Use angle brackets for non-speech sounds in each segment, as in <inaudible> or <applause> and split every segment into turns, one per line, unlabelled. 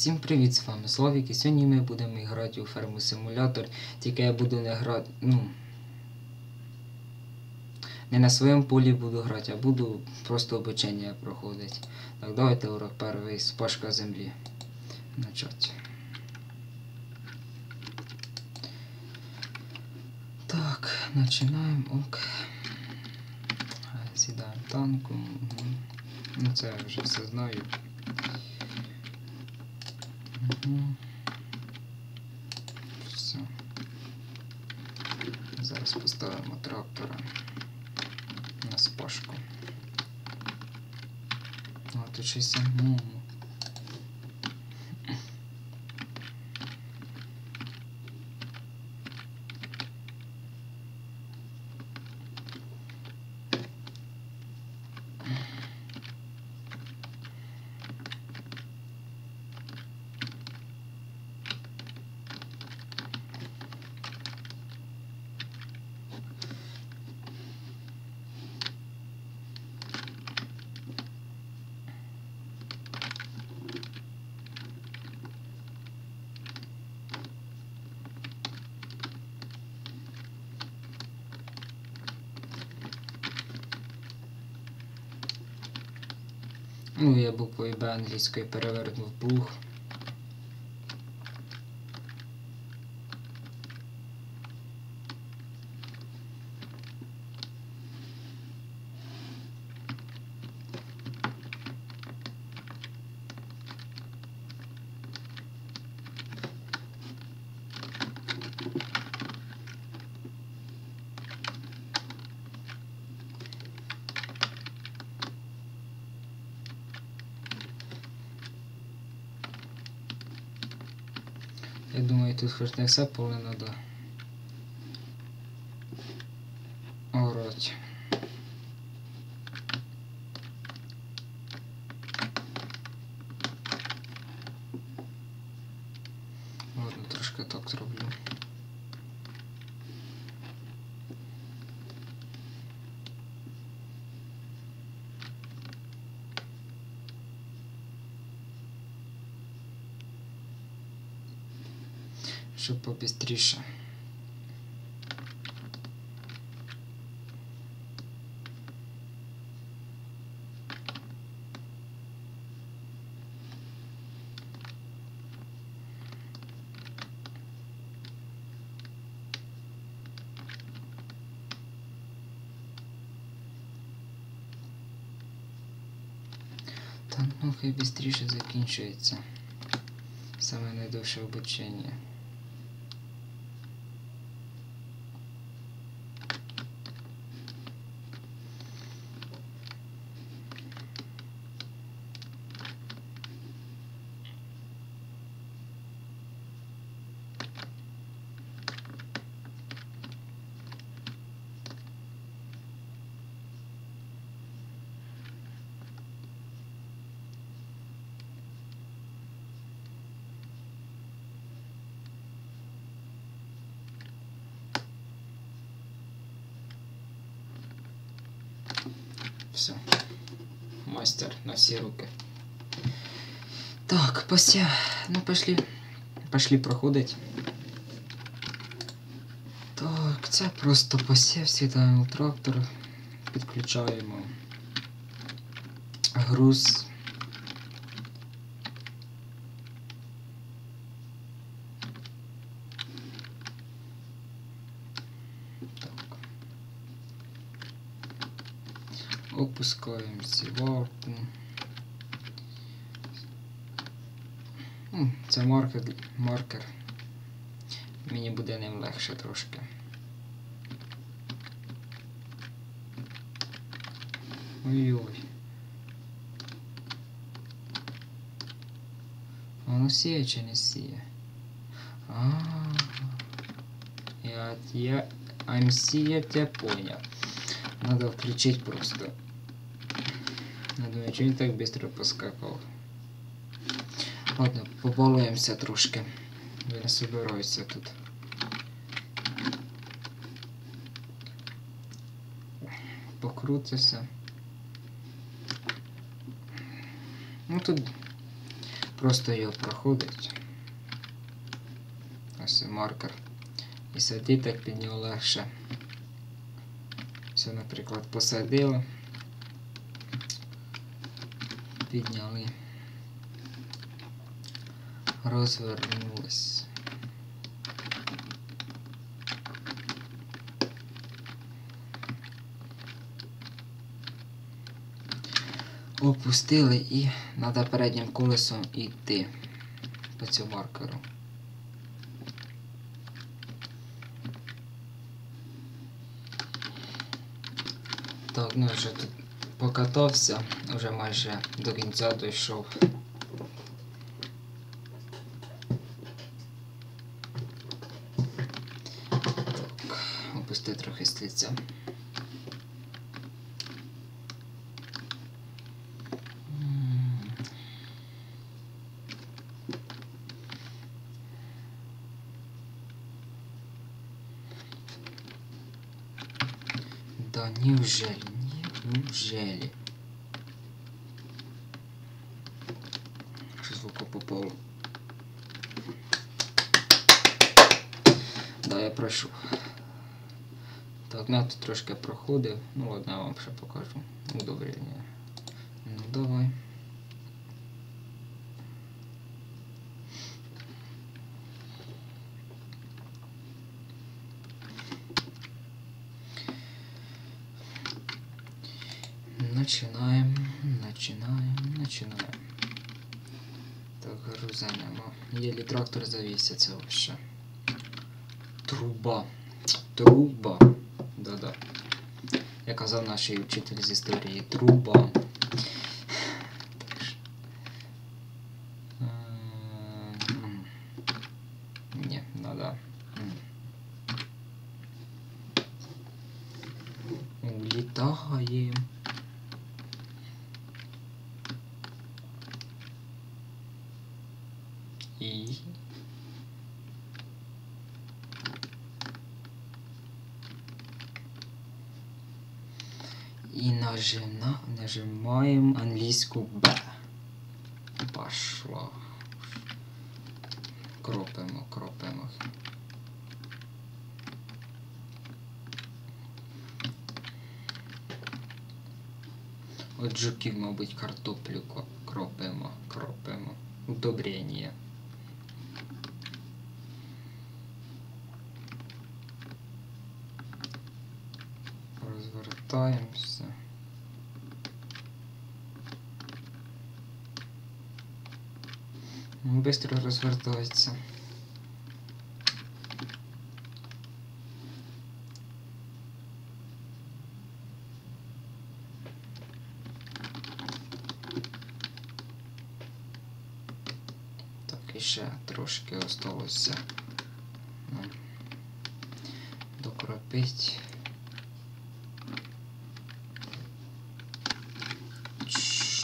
Всім привіт, з вами Славік, і сьогодні ми будемо грати у ферму симулятор, тільки я буду не грати, ну. Не на своєму полі буду грати, а буду просто обучення проходити. Так, давайте урок перший з пашка землі. Начать. Так, починаємо. Ок. Сідаємо танку. Ну це я вже все знаю. Мгм. Все. Зараз поставимо трактора на спашку. О, тут Ну, я буквою Б англійської перевернув плуг. Хоч не все поле надо орати. Ладно, трошки так зроблю. Щоб побістріше. Та ну хай бістріше закінчується. Саме найдовше обучення. Все. Мастер на все руки. Так, пося. Ну пошли. Пошли проходить. Так, це просто посів, світаємо трактор, підключаємо груз. Опускаємо сівалку. Ну, Це маркер, маркер. Мені буде ним легше трошки. Ой-ой. А Воно сіє чи не сіє? А, я, я, I'm сіять, я понял. Надо включить просто. Я думаю, чого він так быстро поскакав. Ладно, побалуємося трошки. Я собираюся тут. Покрутися. Ну тут просто його проходить. Ось маркер. І садити так під нього легше. Все, наприклад, посадили. Підняли. Розвернулись. Опустили і треба переднім колесом йти по цьому маркеру. Так, ну вже тут покатався, вже майже до кінця дійшов. Так, опусти трохи. М. Да неужели? Неужели? Що по попало? Да, я прошу. Так, ну, тут трошки проходив. Ну ладно, я вам ще покажу. Удобрення. Ну давай. Начинаем, начинаем, начинаем. Так, грузанемо. Єлі трактор завівся, вообще. Труба. Труба. Да-да. Я казав нашій вчитель з історії. Труба. Так ж. Ем, Ні, надо. М. Улітаємо. І. І нажина, нажимаємо англійську Б. Пошло. Кропимо, кропимо. От жуків, мабуть, картоплю кропимо, кропимо. Удобрення. Розвертаємося. Ну, Быстро розвертається. Так, ще трошки осталося. нам Докропить.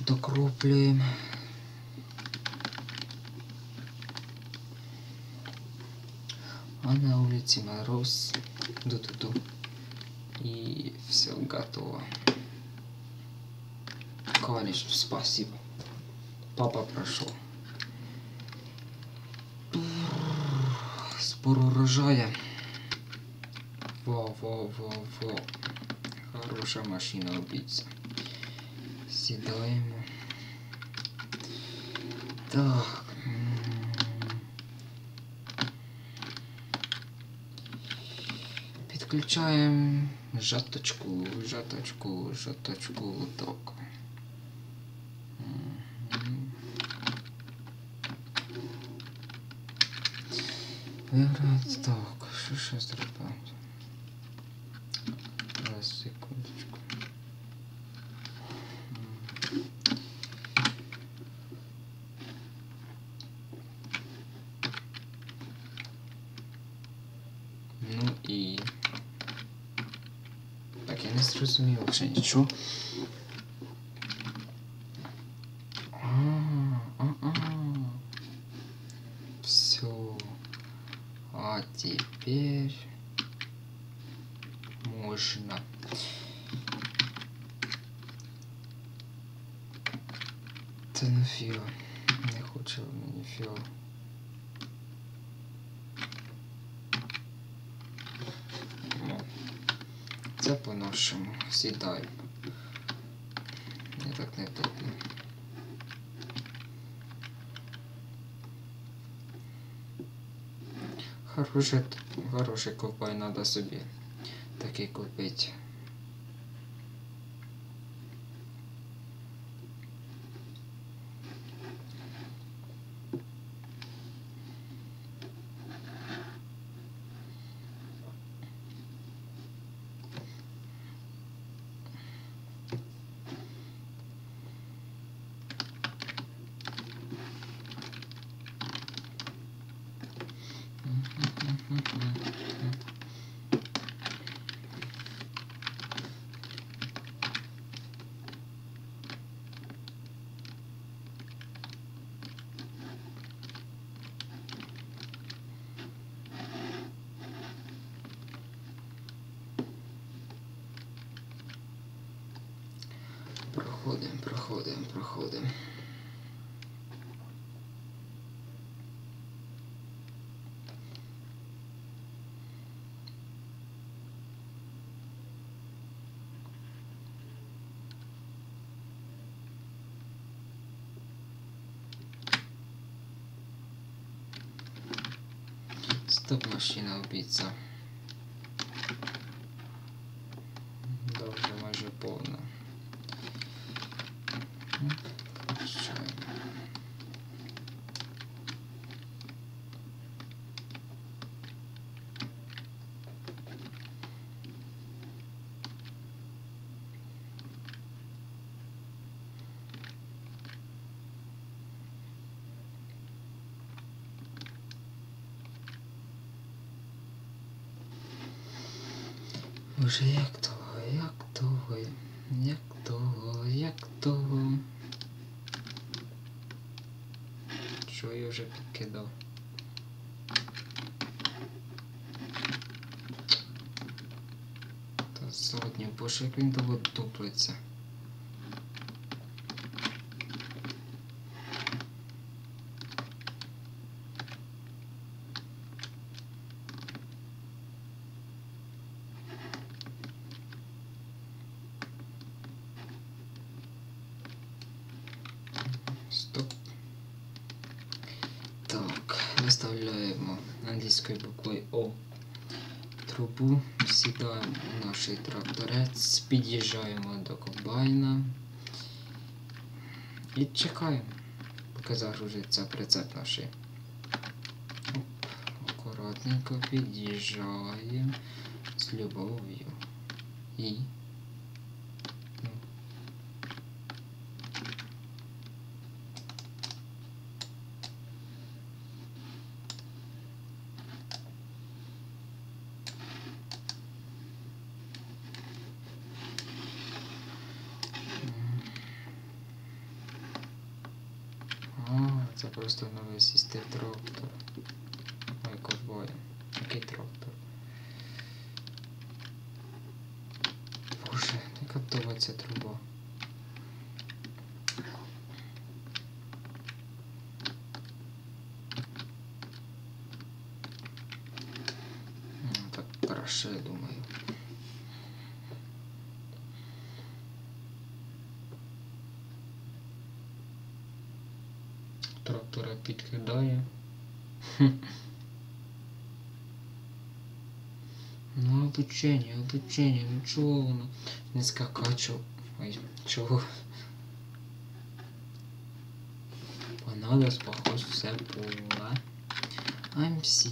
Докроплюємо. А на улице мороз. Ду-ду-ду. И все готово. Конечно, спасибо. Папа прошел. Спор урожая. Во, во, во, во. Хорошая машина убийца. Сідаємо. Так. М. Підключаємо жаточку, жаточку, жаточку. Так. Мгм. Вибрати. Так, що ще зробити? Зараз, секундочку. Ну і. Так, я не зрозумів вже нічого. А, а, а. Все. А теперь можно. Да нафига. Не хоче мені фіол. Ну, Це по-нашому. Сідаємо. Я так не вдобно. Хороший, хороший копай треба собі такий купити. Проходимо, проходимо, проходимо. Стоп машина убийца. Да, вже майже повна. Ну, включаємо. Уже як того, як того, як того, як того. Що я вже підкидав? Та сотні, боже, як він того дуплиться. Стоп. Так, виставляємо англійською буквою О трубу, сідаємо наш тракторець, під'їжджаємо до комбайна і чекаємо, поки загрузиться прицеп наш. Оп, акуратненько під'їжджаємо з любов'ю. І ну, А, це просто новий сісти трактор. Ой, ковбой. Який трактор? Боже, яка довга ця труба. Ну, Так краще, я думаю. підкидає. Хм. <laughs> Ну, обучення, обучення, ну чого воно не скакачу. Ой, чого? Понадобилось, похоже, все було. AMC.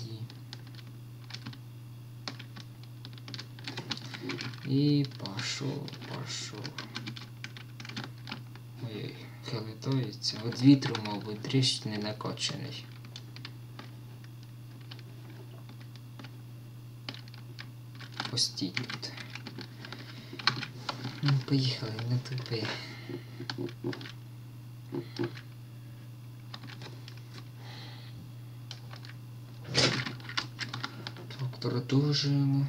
І пошов, пошов. Ой, Хилитується. От вітру, мабуть, тріщ не накочений. Постій тут. Ну, поїхали, не тупи. Так, продовжуємо.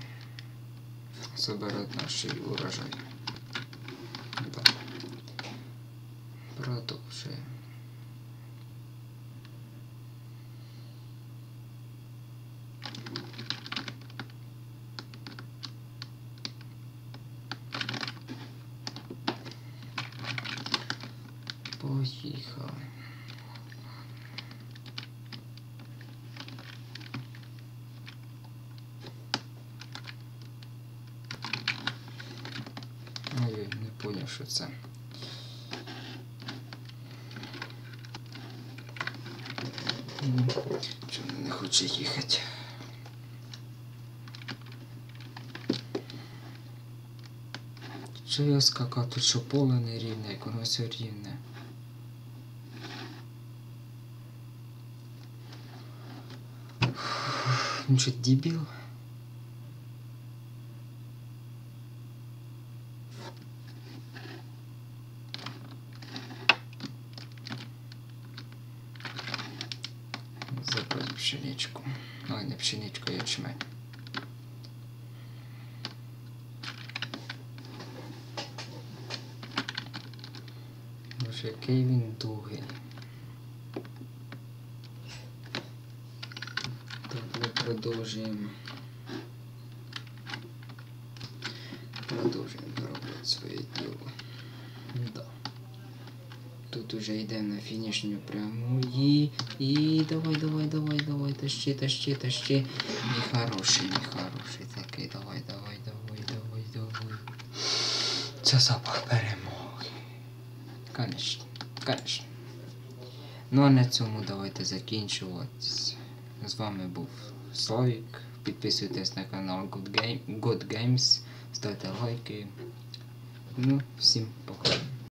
Собирати наш урожай. продовжуємо. Поїхали. Ну, Ой, не поняв, що це. Чому не хоче їхати? Що я скакав? Тут що поле не рівне, як воно все рівне. Ну що, дебіл? Забрать пшеничку. Ой, не пшеничку, ячмень. Боже, який він довгий. Так, ми продовжуємо. Продовжуємо робити своє діло. Да. Тут уже йде на фінішню пряму і. І давай, давай, давай, давай, тащи, тащи, тащи. Мій хороший, мій хороший такий. Давай, давай, давай, давай, давай. Це запах перемоги. Конечно, конечно. Ну а на цьому давайте закінчуватись. З вами був Славік. Підписуйтесь на канал Good, Game, Good Games, ставте лайки. Ну, всім пока.